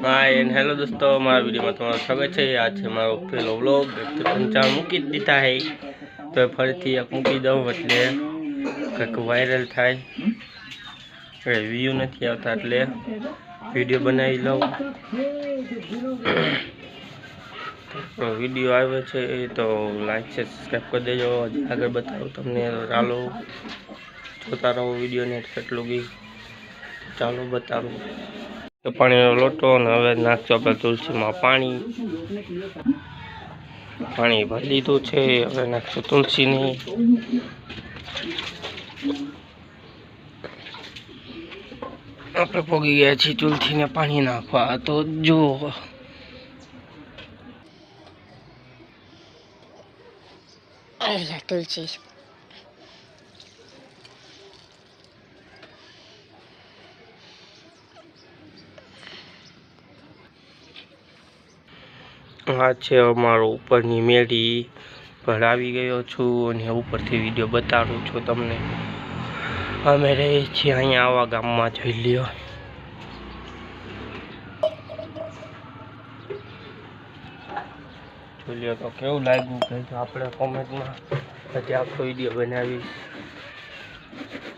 હા and hello દોસ્તો મારા વિડીયોમાં તમારું સ્વાગત છે. આ છે મારો પહેલો વ્લોગ એકથી પંચાવન મૂકી દીધા હે તો ફરીથી એક મૂકી દઉં એટલે કંઈક વાયરલ થાય. એટલે વ્યૂ નથી આવતા એટલે વીડિયો બનાવી લઉં. તો વીડિયો આવે છે તો લાઈક છે સબસ્ક્રાઈબ કરી દેજો. આગળ બતાવું તમને ચાલો. જોતા રહો વિડીયોને કેટલું બી. ચાલો બતાવું. તો પાણીનો લોટો અને હવે નાખજો આપણે તુલસીમાં પાણી. પાણી ભરી લીધું છે, હવે નાખશું તુલસીની. આપણે પોગી ગયા છીએ તુલસીને પાણી નાખવા. તો જો અલા તુલસી. આ છે અમારો ઉપરની મેળી. પર આવી ગયો છું અને ઉપરથી વીડિયો બતાડું છું તમને. અમે રહીએ છીએ અહીંયા આવા ગામમાં, જોઈ લ્યો. જોઈ લ્યો તો કેવું લાગ્યું કે આપણે કોમેન્ટમાં પછી આખો વીડિયો બનાવી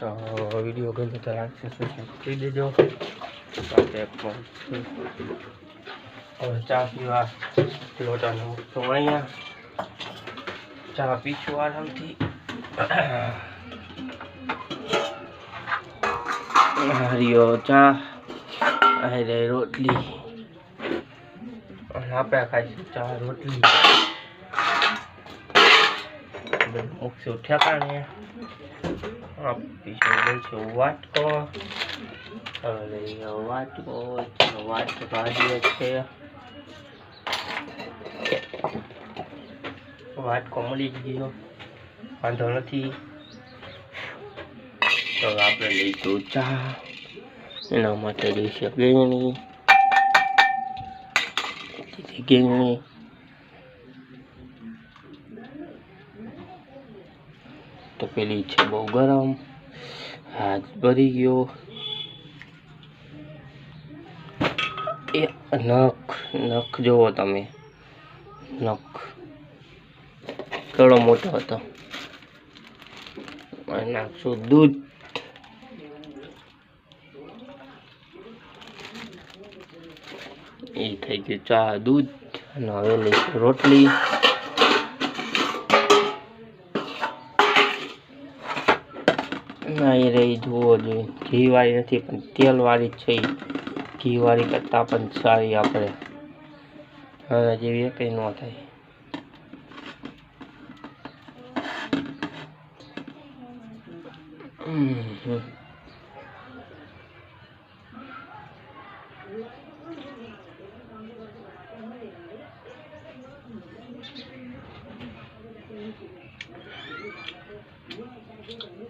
તો વીડિયો ગમે તો લાગશે સબસ્ક્રાઈબ કરી દેજો. સાથે હવે ચા પીવા. લોટાને મૂકશું અહીંયા ચા પીશું આરામથી હરિયો ચા અરે રોટલી અને આપણે ખાઈશું ચા રોટલી બધું મૂકશું ઠેકાણે આપીશું લઈશું વાટકો હવે લઈએ વાટકો વાટકો કાઢીએ છે વાટકો મળી ગયો. વાંધો નથી. તો આપણે લઈશું ચા. એના માટે લઈશું ગેણી ગેણી તો પેલી છે બહુ ગરમ. હાથ ભરી ગયો. એ નખ નખ જુઓ તમે. નખ. કેવડો મોટો હતો. નાખશું દૂધ. એ થઈ ગયું ચા, દૂધ, અને હવે લઈશું રોટલી. ના એ રહી જોવો જોઈએ ઘી વાળી નથી, પણ તેલ વાળી છે ઘીવાળી કરતાં પણ સારી આપણે. હવે જેવી કંઈ ન થાય.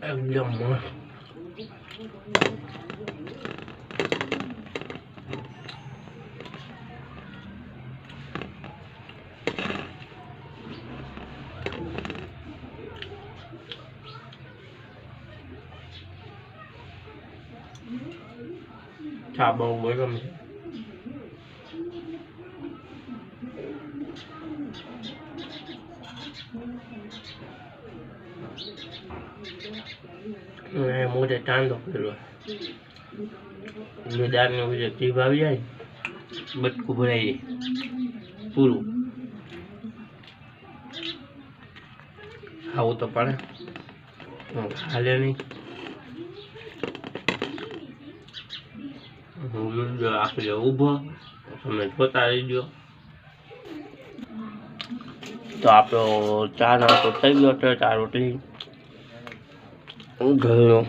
em dòng rồi ચા બહુ ગરમ છે મેં મોઢે ટાંડો કર્યો દાળનો જે જીભ આવી જાય બટકું ભરાઈ જાય પૂરું ખાવું તો પડે હાલે નહીં વીડિયો આખરે ઊભો, તમે જોતા રહીજો તો આપણો ચા નાસ્તો થઈ ગયો છે, ચા રોટલી. ગયો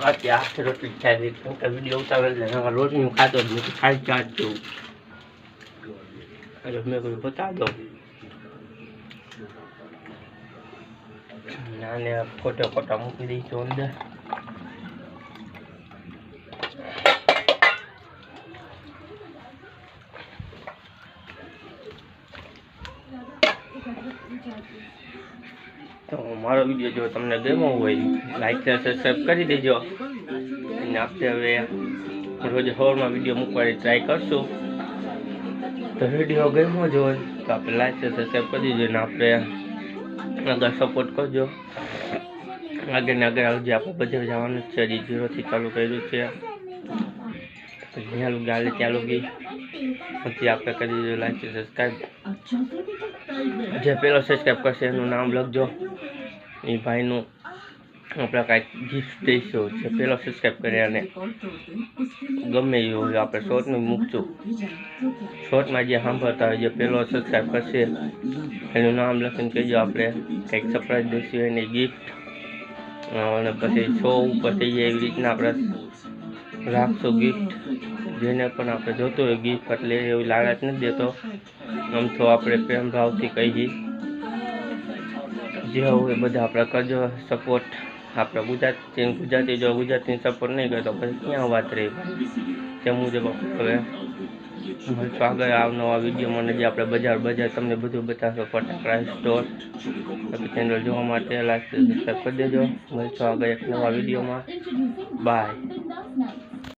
બાકી આખી રોટલી ખાઈ કેમ કે વીડિયો ઉતારે હું ખાતો જ નથી મેં કોઈ બતાવી દઉં. નાને ફોટો ફોટા મૂકી દઈશું અંદર. તો મારો વીડિયો જો તમને ગમ્યો હોય લાઈક શેર સબસ્ક્રાઈબ કરી દેજો. અને આપણે હવે રોજ સવારમાં વીડિયો મૂકવાની ટ્રાય કરશું. તો વીડિયો ગમ્યો જ તો આપણે લાઈક સબસ્ક્રાઈબ કરી દેજો અને આપણે આગળ સપોર્ટ કરજો. આગળ ને આગળ આવજો, આપણે બધે જવાનું જ છે, હજી ઝીરોથી ચાલુ કર્યું છે. જ્યાં ગાલે ત્યાં લોકો પછી આપણે કરી દીધું લાઈક સબસ્ક્રાઈબ જે પેલો સબસ્ક્રાઈબ કરશે, એનું નામ લખજો. એ ભાઈનું આપણે કાંઈક ગિફ્ટ દઈશું જે પેલો સબસ્ક્રાઈબ કરે અને ગમે એવું હોય, આપણે શોર્ટનું મૂકશું. શોર્ટમાં જે સાંભળતા હોય, જે પેલો સબસ્ક્રાઈબ કરશે, એનું નામ લખીને કહેજો. આપણે કંઈક સરપ્રાઈઝ દઈશું એની ગિફ્ટ અને પછી શો ઉપર થઈ જાય એવી રીતના આપણે રાખશું ગિફ્ટ જેને પણ આપણે જોતું હોય ગિફ્ટ એટલે એવી લાલચ નથી દેતો. આમ તો આપણે પ્રેમ ભાવથી કહીએ. જે હોય એ બધા આપણે કરજો સપોર્ટ આપણે ગુજરાતી ગુજરાતી જો ગુજરાતી સપોર્ટ નહીં કરતો પછી ક્યાં વાત રહી? તે મુજબ હવે મળશું આગળ આવનવા વિડીયોમાં ને જે આપણે બજાર બજાર તમને બધું બતાવશો ફટાકડા, સ્ટોર. ચેનલ જોવા માટે લાઈક સબસ્ક્રાઈબ કરી દેજો. મળશું આગળ એક નવા વિડીયોમાં. બાય